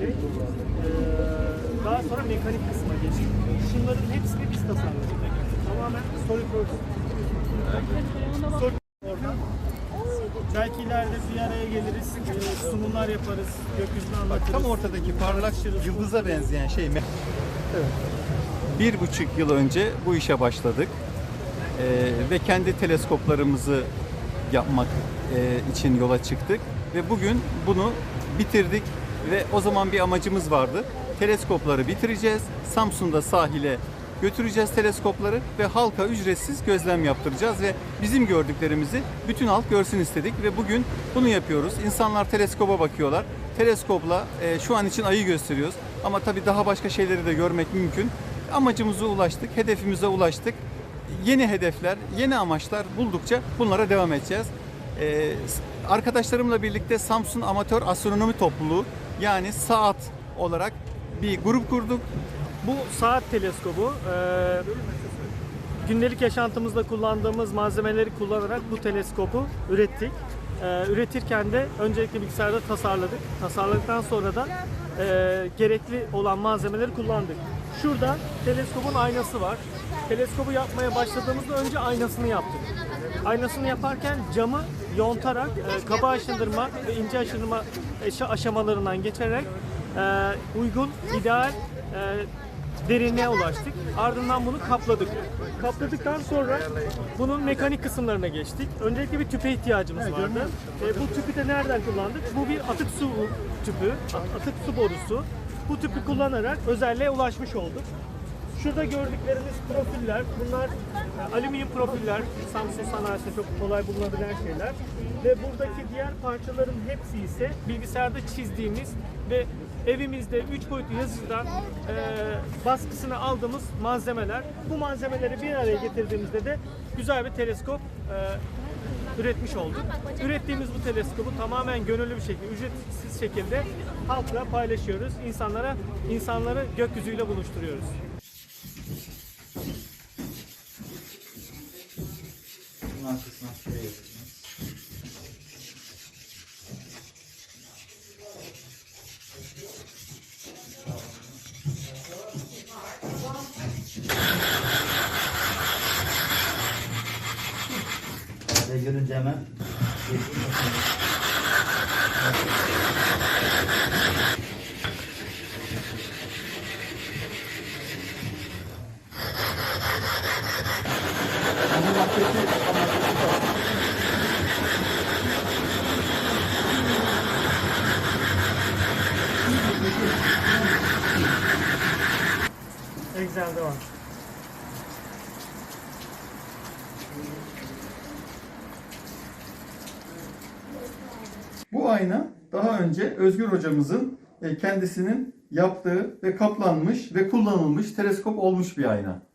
Ee, daha sonra mekanik kısma geçtik. Şunların hepsini biz tasarladık. Tamamen SolidWorks. Solid orada. Belki ileride bir araya geliriz, e, sunumlar yaparız, gökyüzünü anlatırız. Tam ortadaki parlak yıldıza benzeyen şey. me- Bir buçuk yıl önce bu işe başladık. Ee, ve kendi teleskoplarımızı yapmak e, için yola çıktık. Ve bugün bunu bitirdik ve o zaman bir amacımız vardı. Teleskopları bitireceğiz. Samsun'da sahile götüreceğiz teleskopları ve halka ücretsiz gözlem yaptıracağız ve bizim gördüklerimizi bütün halk görsün istedik ve bugün bunu yapıyoruz. İnsanlar teleskoba bakıyorlar. Teleskopla e, şu an için ayı gösteriyoruz ama tabii daha başka şeyleri de görmek mümkün. Amacımıza ulaştık, hedefimize ulaştık. Yeni hedefler, yeni amaçlar buldukça bunlara devam edeceğiz. E, arkadaşlarımla birlikte Samsun Amatör Astronomi Topluluğu yani SAAT olarak bir grup kurduk. Bu saat teleskobu e, gündelik yaşantımızda kullandığımız malzemeleri kullanarak bu teleskobu ürettik. E, üretirken de öncelikle bilgisayarda tasarladık. Tasarladıktan sonra da e, gerekli olan malzemeleri kullandık. Şurada teleskobun aynası var. Teleskobu yapmaya başladığımızda önce aynasını yaptık. Aynasını yaparken camı yontarak e, kaba aşındırma ve ince aşındırma aşamalarından geçerek e, uygun, ideal e, derinliğe ulaştık. Ardından bunu kapladık. Kapladıktan sonra bunun mekanik kısımlarına geçtik. Öncelikle bir tüpe ihtiyacımız vardı. E, bu tüpü de nereden kullandık? Bu bir atık su tüpü, at- atık su borusu. Bu tüpü kullanarak özelliğe ulaşmış olduk. Şurada gördükleriniz profiller. Bunlar e, alüminyum profiller. Samsung sanayisinde çok kolay bulunabilen şeyler. Ve buradaki diğer parçaların hepsi ise bilgisayarda çizdiğimiz ve evimizde 3 boyutlu yazıcıdan e, baskısını aldığımız malzemeler. Bu malzemeleri bir araya getirdiğimizde de güzel bir teleskop e, üretmiş olduk. Ürettiğimiz bu teleskobu tamamen gönüllü bir şekilde, ücretsiz şekilde halkla paylaşıyoruz. İnsanlara, insanları gökyüzüyle buluşturuyoruz. Ve görünce hemen Excel'de var. Bu ayna daha önce Özgür hocamızın e, kendisinin yaptığı ve kaplanmış ve kullanılmış teleskop olmuş bir ayna.